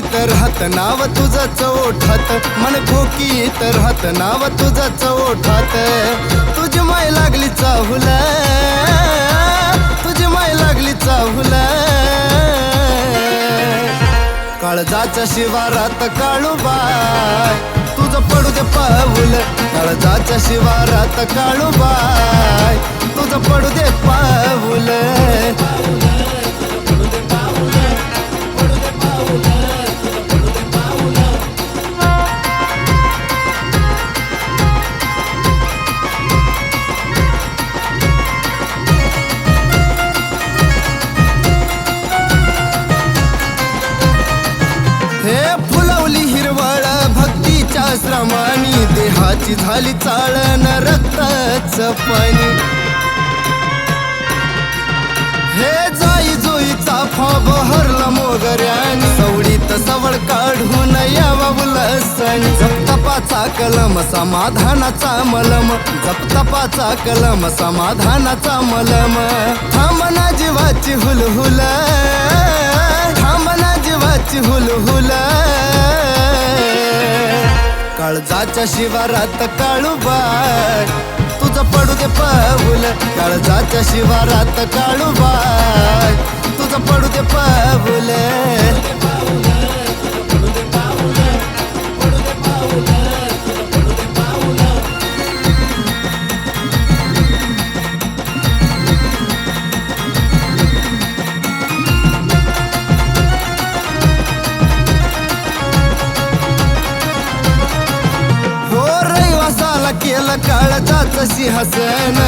मन राहत नाव तुझं चोठात मन घोकी तर हात नाव तुझं चोठात तुझी माय लागली चाहुल. तुझी माय लागली चाहुल. काळजाच्या शिवारात काळूबाय तुझं पडू दे पाऊल. काळजाच्या शिवारात काळूबाय भक्तीच्या श्रमानी देहाची झाली चाळण रक्ताच पाणी. हे जाई जोईचा फॉब हरला मोगऱ्यानी. सवडीत सवड काढून यावा उलसणी जपतपाचा कलम समाधानाचा मलम. जपतपाचा कलम समाधानाचा मलम. थांबना जीवाची हुलहुल काळजाच्या शिवारात काळूबाय तुझं पडू दे पाऊल काळजाच्या शिवारात काळूबाय तुझं पडू दे पाऊल. रहिवासाला तशी काळजाच सिंहासन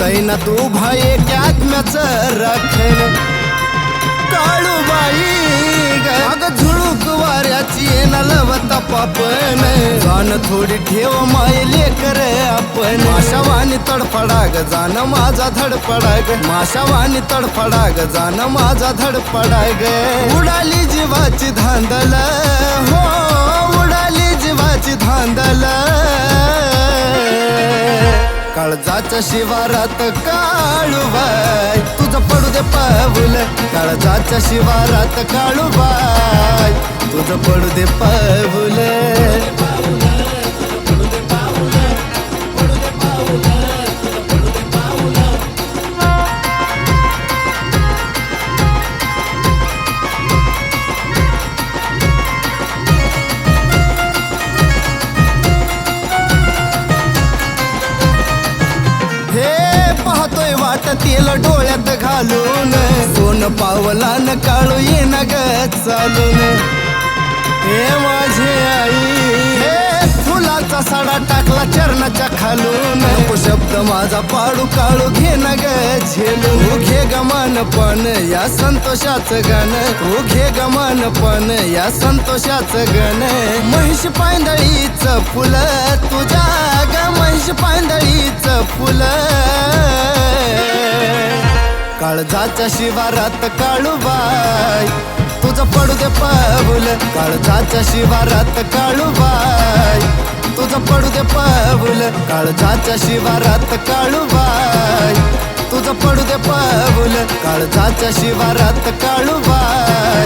तैना तू भाई आत्म्याच राखण काळूबाई ग अग झुळूक वाऱ्याची न लवता पापण जाण थोडी ठेव मायले लेकर आपण. माशावानी तडफडा ग जाण माझा धडपडा ग. माशावानी तडफडा ग जाण माझा धडपडा ग. उडाली जीवाची धांदल हो उडाली जीवाची धांदल. काळजाच्या शिवारात काळूबाय तुझं पडू दे पाऊल काळजाच्या शिवारात काळूबाय तुझं पडू दे पाऊल. वाट तेल डोळ्यात घालून. सोन पावला न काळू ये न ग चालून. हे माझे आई हे फुलाचा सडा टाकला चरणाच्या खालून. शब्द माझा पाडू काळू घे न ग झेलू घे गमान पण या संतोषाचं गण. तू घे गमान पण या संतोषाचं गण. महिष पांदळीच फुल तुझ्या ग महिष पांदळीच फुल. काळजाच्या शिवारात काळूबाई. तुझं पडू दे पाऊल काळजाच्या शिवारात काळूबाई. तुझं पडू दे पाऊल काळजाच्या शिवारात काळूबाई. तुझं पडू दे पाऊल काळजाच्या शिवारात काळूबाई.